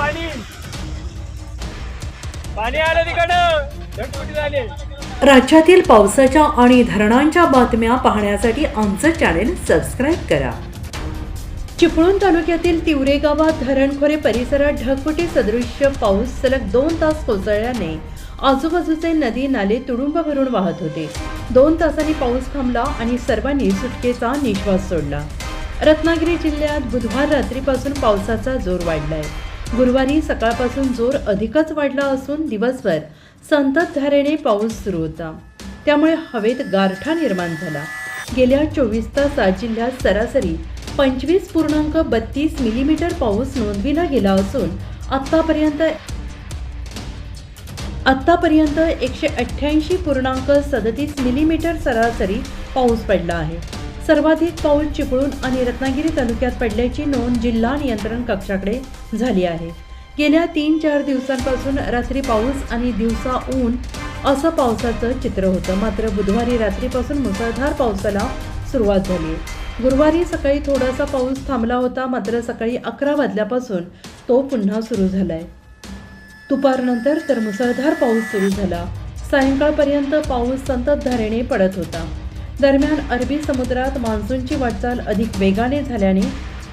पाणी. पाणी आलं तिकडं. राज्यातील पावसाच्या आणि धरणांच्या बातम्या पाहण्यासाठी आमचं चॅनेल सबस्क्राईब करा. चिपळूण तालुक्यातील तिवरे गावात धरणखोरे परिसरात ढगफुटी सदृश्य पाऊस सलग दोन तास कोसळल्याने आजूबाजूचे नदी नाले तुडुंब भरून वाहत होते. दोन तासांनी पाऊस थांबला आणि सर्वांनी सुटकेचा निश्वास सोडला. रत्नागिरी जिल्ह्यात बुधवार रात्रीपासून पावसाचा जोर वाढलाय. गुरुवारी सकाळपासून जोर अधिकच वाढला असून दिवसभर संततधारेने पाऊस सुरू होता. त्यामुळे हवेत गारठा निर्माण झाला. गेल्या चोवीस तासात जिल्ह्यात सरासरी पंचवीस पूर्णांक बत्तीस मिलीमीटर पाऊस नोंदविला गेला असून आत्तापर्यंत आत्तापर्यंत एकशे अठ्ठ्याऐंशी पूर्णांक सदतीस मिलीमीटर सरासरी पाऊस पडला आहे. सर्वाधिक पाऊस चिपळूण आणि रत्नागिरी तालुक्यात पडल्याची नोंद जिल्हा नियंत्रण कक्षाकडे झाली आहे. गेल्या तीन चार दिवसांपासून रात्री पाऊस आणि दिवसा ऊन असं पावसाचं चित्र होतं. मात्र बुधवारी रात्रीपासून मुसळधार पावसाला सुरुवात झाली. गुरुवारी सकाळी थोडासा पाऊस थांबला होता. मात्र सकाळी अकरा वाजल्यापासून तो पुन्हा सुरू झालाय. दुपारनंतर तर मुसळधार पाऊस सुरू झाला. सायंकाळपर्यंत पाऊस संततधारेने पडत होता. दरम्यान अरबी समुद्रात मान्सूनची वाटचाल अधिक वेगाने झाल्याने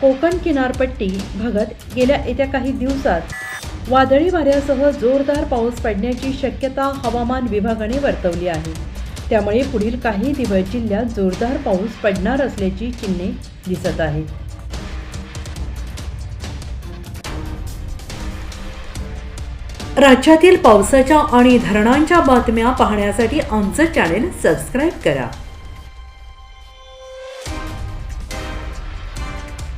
कोकण किनारपट्टी भागात गेल्या येत्या काही दिवसात वादळी वाऱ्यासह जोरदार पाऊस पडण्याची शक्यता हवामान विभागाने वर्तवली आहे. त्यामुळे पुढील काही दिवस जिल्ह्यात जोरदार पाऊस पडणार असल्याची चिन्हे दिसत आहेत. राज्यातील पावसाच्या आणि धरणांच्या बातम्या पाहण्यासाठी आमचं चॅनेल सबस्क्राईब करा.